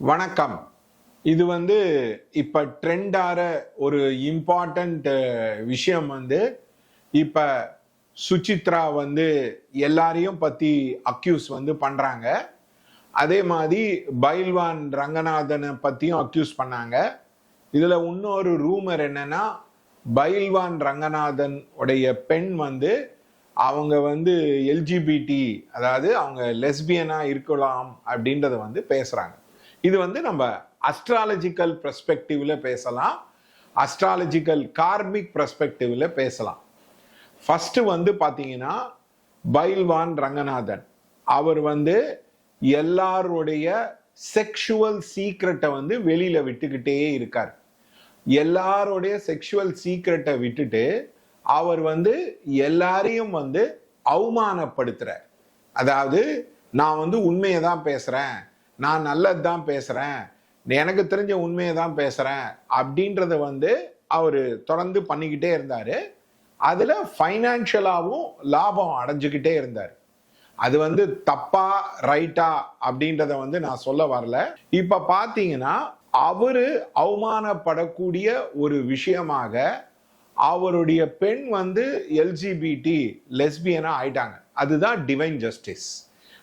வணக்கம். இது வந்து இப்போ ட்ரெண்டார ஒரு இம்பார்ட்டண்ட் விஷயம் வந்து இப்போ சுசித்ரா வந்து எல்லாரையும் பற்றி அக்யூஸ் வந்து பண்ணுறாங்க அதே மாதிரி பைல்வான் ரங்கநாதனை பற்றியும் அக்யூஸ் பண்ணாங்க. இதில் இன்னொரு ரூமர் என்னன்னா பைல்வான் ரங்கநாதன் உடைய பெண் வந்து அவங்க வந்து எல்ஜிபிடி அதாவது அவங்க லெஸ்பியனா இருக்கலாம் அப்படின்றத வந்து பேசுறாங்க. இது வந்து நம்ம அஸ்ட்ராலஜிக்கல் பெர்ஸ்பெக்டிவ்ல பேசலாம். அஸ்ட்ராலஜிக்கல் கார்மிக் பெர்ஸ்பெக்டிவ்ல பேசலாம். ஃபர்ஸ்ட் வந்து பார்த்தீங்கன்னா பைல்வான் ரங்கநாதன். அவர் வந்து எல்லாருடைய செக்ஷுவல் சீக்ரெட்டை வந்து வெளியில விட்டுக்கிட்டே இருக்கார். எல்லாருடைய செக்ஷுவல் சீக்ரெட்டை விட்டுட்டு அவர் வந்து எல்லாரையும் வந்து அவமானப்படுத்துறார். அதாவது நான் வந்து உண்மையை தான் பேசுறேன். நான் நல்லது தான் பேசுகிறேன் எனக்கு தெரிஞ்ச உண்மையை தான் பேசுகிறேன் அப்படின்றத வந்து அவர் தொடர்ந்து பண்ணிக்கிட்டே இருந்தார். அதில் ஃபைனான்ஷியலாகவும் லாபம் அடைஞ்சுக்கிட்டே இருந்தார். அது வந்து தப்பா ரைட்டா அப்படின்றத வந்து நான் சொல்ல வரல. இப்ப பாத்தீங்கன்னா அவரு அவமானப்படக்கூடிய ஒரு விஷயமாக அவருடைய பெண் வந்து எல்ஜிபிடி லெஸ்பியனா ஆயிட்டாங்க. அதுதான் டிவைன் ஜஸ்டிஸ்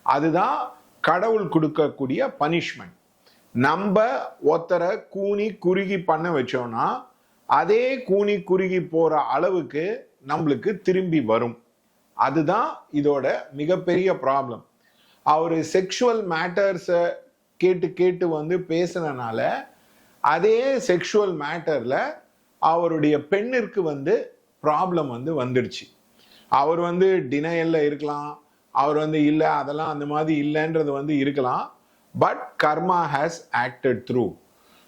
அதுதான் கடவுள் கொடுக்கக்கூடிய பனிஷ்மெண்ட் நம்ம ஒருத்தரை கூனி குறுகி பண்ண வச்சோம்னா அதே கூனி குறுகி போகிற அளவுக்கு நம்மளுக்கு திரும்பி வரும். அதுதான் இதோட மிகப்பெரிய ப்ராப்ளம் அவர் செக்ஷுவல் மேட்டர்ஸை கேட்டு கேட்டு வந்து பேசுனனால அதே செக்ஷுவல் மேட்டரில் அவருடைய பெண்ணிற்கு வந்து ப்ராப்ளம் வந்து வந்துடுச்சு. அவர் வந்து டினையல்ல இருக்கலாம் அவர் வந்து இல்லை அதெல்லாம் அந்த மாதிரி இல்லைன்றது வந்து இருக்கலாம். But karma has acted through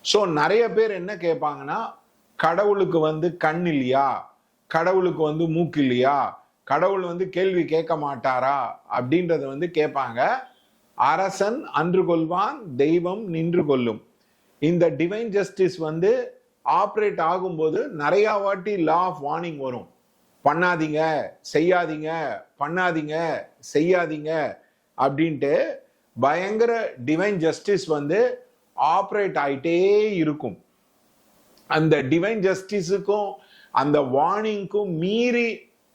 so நிறைய பேர் என்ன கேட்பாங்கன்னா கடவுளுக்கு வந்து கண் இல்லையா? கடவுளுக்கு வந்து மூக்கு இல்லையா? கடவுள் வந்து கேள்வி கேட்க மாட்டாரா? அப்படின்றத வந்து கேட்பாங்க. அரசன் அன்று கொள்வான் தெய்வம் நின்று கொள்ளும். இந்த டிவைன் ஜஸ்டிஸ் வந்து ஆப்ரேட் ஆகும்போது நிறையா வாட்டி லா ஆஃப் வார்னிங் வரும். பண்ணாதீங்க செய்யாதீங்க பண்ணாதீங்க செய்யாதீங்க அப்படின்ட்டு பயங்கர டிவைன் ஜஸ்டிஸ் வந்து ஆப்ரேட் ஆயிட்டே இருக்கும். அந்த டிவைன் ஜஸ்டிஸுக்கும் அந்த வார்னிங்க்கும் மீறி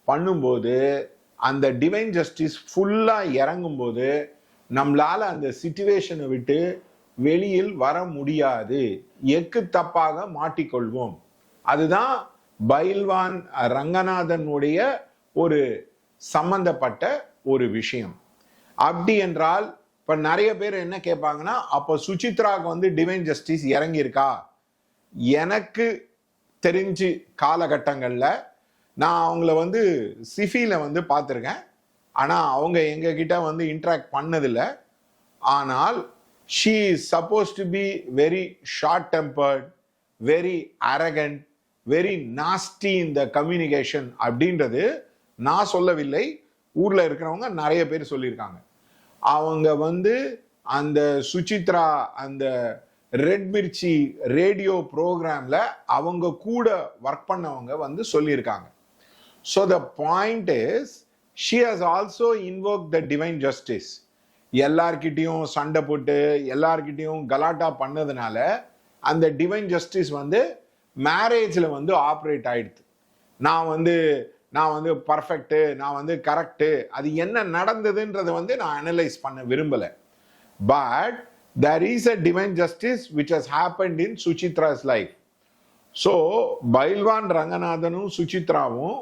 பண்ணும்போது அந்த டிவைன் ஜஸ்டிஸ் ஃபுல்லாக இறங்கும்போது நம்மளால் அந்த சுச்சுவேஷனை விட்டு வெளியில் வர முடியாது. எக்கு தப்பாக மாட்டிக்கொள்வோம். அதுதான் பைல்வான் ரங்கநாதனுடைய ஒரு சம்பந்தப்பட்ட ஒரு விஷயம். அப்படி என்றால் இப்ப நிறைய பேர் என்ன கேட்பாங்கன்னா அப்போ சுசித்ராவுக்கு வந்து டிவைன் ஜஸ்டிஸ் இறங்கியிருக்கா? எனக்கு தெரிஞ்சு காலகட்டங்களில் நான் அவங்கள வந்து சிஃபியில் வந்து பார்த்துருக்கேன். ஆனால் அவங்க எங்ககிட்ட வந்து இன்ட்ராக்ட் பண்ணதில்லை. ஆனால் she is suppose to be very short tempered very arrogant very nasty in the communication அப்படின்றது நான் சொல்லவில்லை. ஊர்ல இருக்கிறவங்க நிறைய பேர் சொல்லியிருக்காங்க. அவங்க வந்து அந்த சுசித்ரா அந்த ரெட் மிர்ச்சி ரேடியோ ப்ரோக்ராம்ல அவங்க கூட ஒர்க் பண்ணவங்க வந்து சொல்லியிருக்காங்க. So the point is she has also invoke the divine justice எல்லார்கிட்டையும் சண்டை போட்டு எல்லார்கிட்டையும் கலாட்டா பண்ணதுனால அந்த டிவைன் ஜஸ்டிஸ் வந்து மேரேஜில் வந்து ஆப்ரேட் ஆயிடுது. நான் வந்து நான் வந்து பர்ஃபெக்ட்டு நான் வந்து கரெக்டு அது என்ன நடந்ததுன்றதை வந்து நான் அனலைஸ் பண்ண விரும்பலை. But there is a divine justice which has happened in Suchitra's life so Bayilvan ரங்கநாதனும் சுசித்ராவும்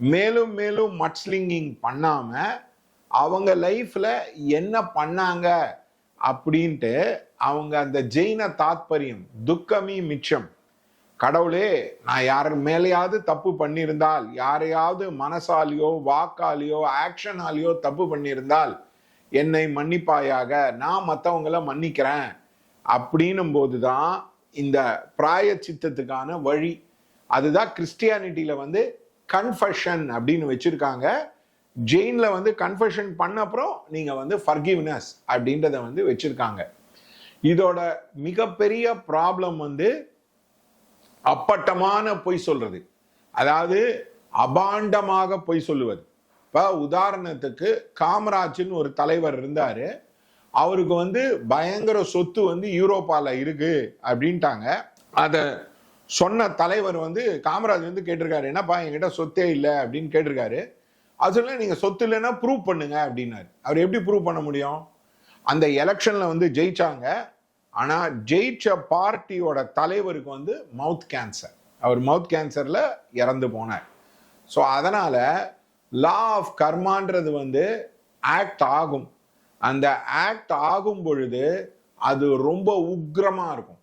மேலும் மேலும் மட்ஸ்லிங்கிங் பண்ணாமல் அவங்க லைஃப்பில் என்ன பண்ணாங்க அப்படின்ட்டு அவங்க அந்த ஜெயின தாத்பரியம் துக்கமி மிச்சம் கடவுளே நான் யார் மேலேயாவது தப்பு பண்ணியிருந்தால் யாரையாவது மனசாலியோ வாக்காலியோ ஆக்ஷனாலேயோ தப்பு பண்ணியிருந்தால் என்னை மன்னிப்பாயாக நான் மற்றவங்கள மன்னிக்கிறேன். அப்படின்னும் போது தான் இந்த பிராய சித்தத்துக்கான வழி. அதுதான் கிறிஸ்டியானிட்டியில் வந்து கன்ஃபஷன் அப்படின்னு வச்சுருக்காங்க. ஜெயினில் வந்து கன்ஃபஷன் பண்ண அப்புறம் நீங்கள் வந்து ஃபர்கிவ்னஸ் அப்படின்றத வந்து வச்சுருக்காங்க. இதோட மிகப்பெரிய ப்ராப்ளம் வந்து அப்பட்டமான பொய் சொல்றது. அதாவது அபாண்டமாக பொய் சொல்லுவது. இப்போ உதாரணத்துக்கு காமராஜ்னு ஒரு தலைவர் இருந்தாரு. அவருக்கு வந்து பயங்கர சொத்து வந்து யூரோப்பால இருக்கு அப்படின்ட்டாங்க. அதை சொன்ன தலைவர் வந்து காமராஜ் வந்து கேட்டிருக்காரு என்னப்பா என்கிட்ட சொத்தே இல்லை அப்படின்னு கேட்டிருக்காரு. அது சொல்ல நீங்க சொத்து இல்லைன்னா ப்ரூவ் பண்ணுங்க அப்படின்னாரு. அவர் எப்படி ப்ரூவ் பண்ண முடியும்? அந்த எலெக்ஷன்ல வந்து ஜெயிச்சாங்க. ஆனால் ஜெயிச்ச பார்ட்டியோட தலைவருக்கு வந்து மவுத் கேன்சர் அவர் மவுத் கேன்சரில் இறந்து போனார். ஸோ அதனால் லா ஆஃப் கர்மான்றது வந்து ஆக்ட் ஆகும். அந்த ஆக்ட் ஆகும் பொழுது அது ரொம்ப உக்ரமாக இருக்கும்.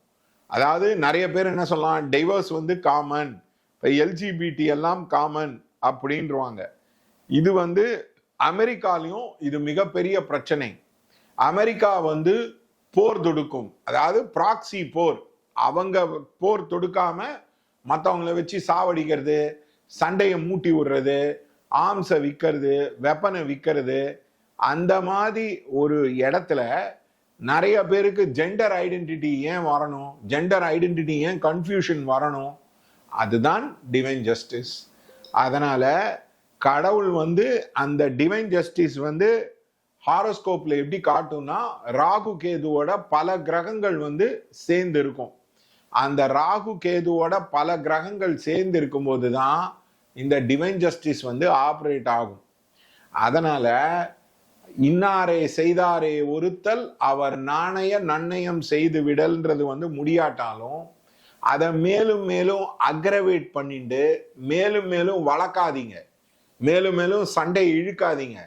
அதாவது நிறைய பேர் என்ன சொல்லலாம் டைவர்ஸ் வந்து காமன் இப்போ எல்ஜிபிடி எல்லாம் காமன் அப்படின்றவாங்க. இது வந்து அமெரிக்காலையும் இது மிகப்பெரிய பிரச்சனை. அமெரிக்கா வந்து போர் தொடுக்கும். அதாவது ப்ராக்சி போர். அவங்க போர் தொடுக்காம மற்றவங்கள வச்சு சாவடிக்கிறது சண்டையை மூட்டி விடுறது ஆம்ஸை விற்கிறது வெப்பனை விற்கிறது அந்த மாதிரி ஒரு இடத்துல நிறைய பேருக்கு ஜெண்டர் ஐடென்டிட்டி ஏன் வரணும்? ஜெண்டர் ஐடென்டிட்டி ஏன் கன்ஃபியூஷன் வரணும்? அதுதான் டிவைன் ஜஸ்டிஸ் அதனால் கடவுள் வந்து அந்த டிவைன் ஜஸ்டிஸ் வந்து ஹாரோஸ்கோப்ல எப்படி காட்டும்னா ராகு கேதுவோட பல கிரகங்கள் வந்து சேர்ந்து இருக்கும் அந்த ராகு கேதுவோட பல கிரகங்கள் சேர்ந்து இருக்கும்போது தான் இந்த டிவைன் ஜஸ்டிஸ் வந்து ஆப்ரேட் ஆகும். அதனால இன்னாரே செய்தாரே ஒருத்தல் அவர் நாணய நன்னயம் செய்து விடல்ன்றது வந்து முடியாட்டாலும் அதை மேலும் மேலும் அக்ரவேட் பண்ணிட்டு மேலும் மேலும் வளர்க்காதீங்க. மேலும் மேலும் சண்டை இழுக்காதீங்க.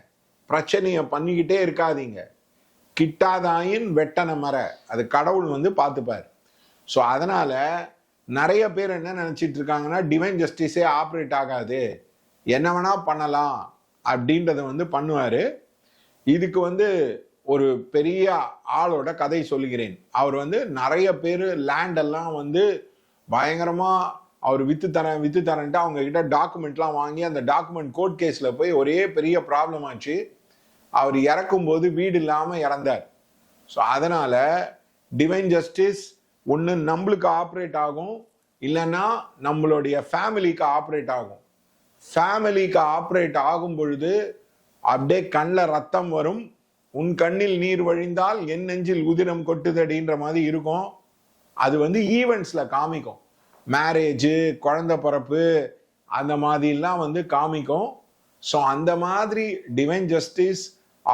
பிரச்சனையை பண்ணிக்கிட்டே இருக்காதீங்க. கிட்டாதாயின் வெட்டன மர. அது கடவுள் வந்து பார்த்துப்பார். ஸோ அதனால் நிறைய பேர் என்ன நினச்சிட்டு இருக்காங்கன்னா டிவைன் ஜஸ்டிஸே ஆப்ரேட் ஆகாது. என்ன வேணா பண்ணலாம் அப்படின்றத வந்து பண்ணுவார். இதுக்கு வந்து ஒரு பெரிய ஆளோட கதை சொல்லுகிறேன். அவர் வந்து நிறைய பேர் லேண்டெல்லாம் வந்து பயங்கரமாக அவர் வித்து தரேன் வித்து தரேன்ட்டு அவங்க கிட்ட டாக்குமெண்ட்லாம் வாங்கி அந்த டாக்குமெண்ட் கோர்ட் கேஸில் போய் ஒரே பெரிய ப்ராப்ளம் ஆச்சு. அவர் இறக்கும்போது வீடு இல்லாம இறந்தார். ஸோ அதனால டிவைன் ஜஸ்டிஸ் ஒன்று நம்மளுக்கு ஆப்ரேட் ஆகும். இல்லைன்னா நம்மளுடைய ஃபேமிலிக்கு ஆப்ரேட் ஆகும். ஃபேமிலிக்கு ஆப்ரேட் ஆகும் பொழுது அப்படியே கண்ணில் ரத்தம் வரும். உன் கண்ணில் நீர் வழிந்தால் என் நெஞ்சில் உதிரம் கொட்டுதடின்ற மாதிரி இருக்கும். அது வந்து ஈவெண்ட்ஸில் காமிக்கும். மேரேஜு குழந்தை பிறப்பு அந்த மாதிரிலாம் வந்து காமிக்கும். ஸோ அந்த மாதிரி டிவைன் ஜஸ்டிஸ்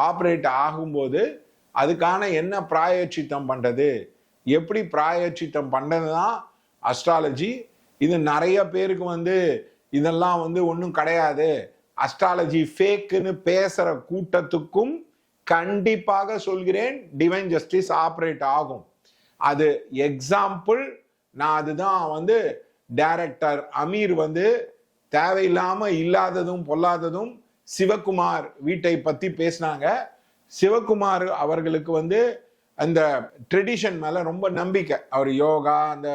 ஆப்ரேட் ஆகும்போது அதுக்கான என்ன பிராயச்சித்தம் பண்ணுறது எப்படி பிராயச்சித்தம் பண்ணுறது தான் அஸ்ட்ராலஜி இது நிறைய பேருக்கு வந்து இதெல்லாம் வந்து ஒன்றும் கிடையாது. அஸ்ட்ராலஜி ஃபேக்குன்னு பேசுகிற கூட்டத்துக்கும் கண்டிப்பாக சொல்கிறேன் டிவைன் ஜஸ்டிஸ் ஆப்ரேட் ஆகும். அது எக்ஸாம்பிள் நான் அதுதான் வந்து டைரக்டர் அமீர் வந்து தேவையில்லாமல் இல்லாததும் பொல்லாததும் சிவகுமார் வீட்டை பத்தி பேசினாங்க. சிவகுமார் அவர்களுக்கு வந்து அந்த ட்ரெடிஷன் மேல ரொம்ப நம்பிக்கை. அவர் யோகா அந்த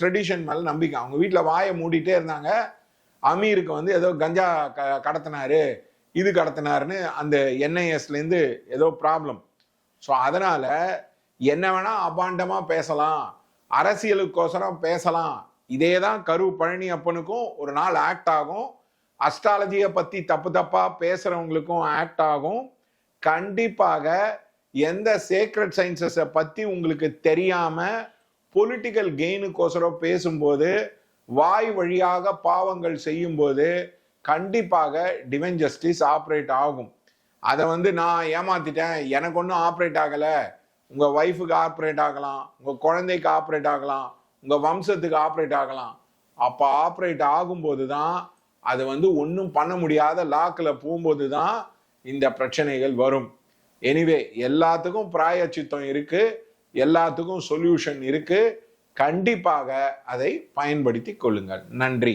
ட்ரெடிஷன் மேல நம்பிக்கை. அவங்க வீட்டுல வாயை மூடிட்டே இருந்தாங்க. அமீருக்கு வந்து ஏதோ கஞ்சா க கடத்தினாரு இது கடத்தினாருன்னு அந்த என்ஐஎஸ்ல இருந்து ஏதோ ப்ராப்ளம் ஸோ அதனால என்ன வேணா அபாண்டமா பேசலாம். அரசியலுக்கோசரம் பேசலாம். இதே தான் கரு பழனி அப்பனுக்கும் ஒரு நாள் ஆக்ட் ஆகும். அஸ்ட்ராலஜியை பற்றி தப்பு தப்பாக பேசுகிறவங்களுக்கும் ஆக்ட் ஆகும். கண்டிப்பாக எந்த சேக்ரட் சயின்சஸை பற்றி உங்களுக்கு தெரியாமல் பொலிட்டிக்கல் கெயினுக்கோசரம் பேசும்போது வாய் வழியாக பாவங்கள் செய்யும்போது கண்டிப்பாக டிவைன் ஜஸ்டிஸ் ஆப்ரேட் ஆகும். அதை வந்து நான் ஏமாத்திட்டேன். எனக்கு ஒன்றும் ஆப்ரேட் ஆகலை. உங்கள் ஒய்ஃபுக்கு ஆப்ரேட் ஆகலாம். உங்கள் குழந்தைக்கு ஆப்ரேட் ஆகலாம். உங்கள் வம்சத்துக்கு ஆப்ரேட் ஆகலாம். அப்போ ஆப்ரேட் ஆகும்போது தான் அது வந்து ஒன்றும் பண்ண முடியாத லாக்கில் போகும்போது தான் இந்த பிரச்சனைகள் வரும். எனிவே எல்லாத்துக்கும் பிராயச்சித்தம் இருக்கு. எல்லாத்துக்கும் சொல்யூஷன் இருக்கு. கண்டிப்பாக அதை பயன்படுத்தி கொள்ளுங்கள். நன்றி.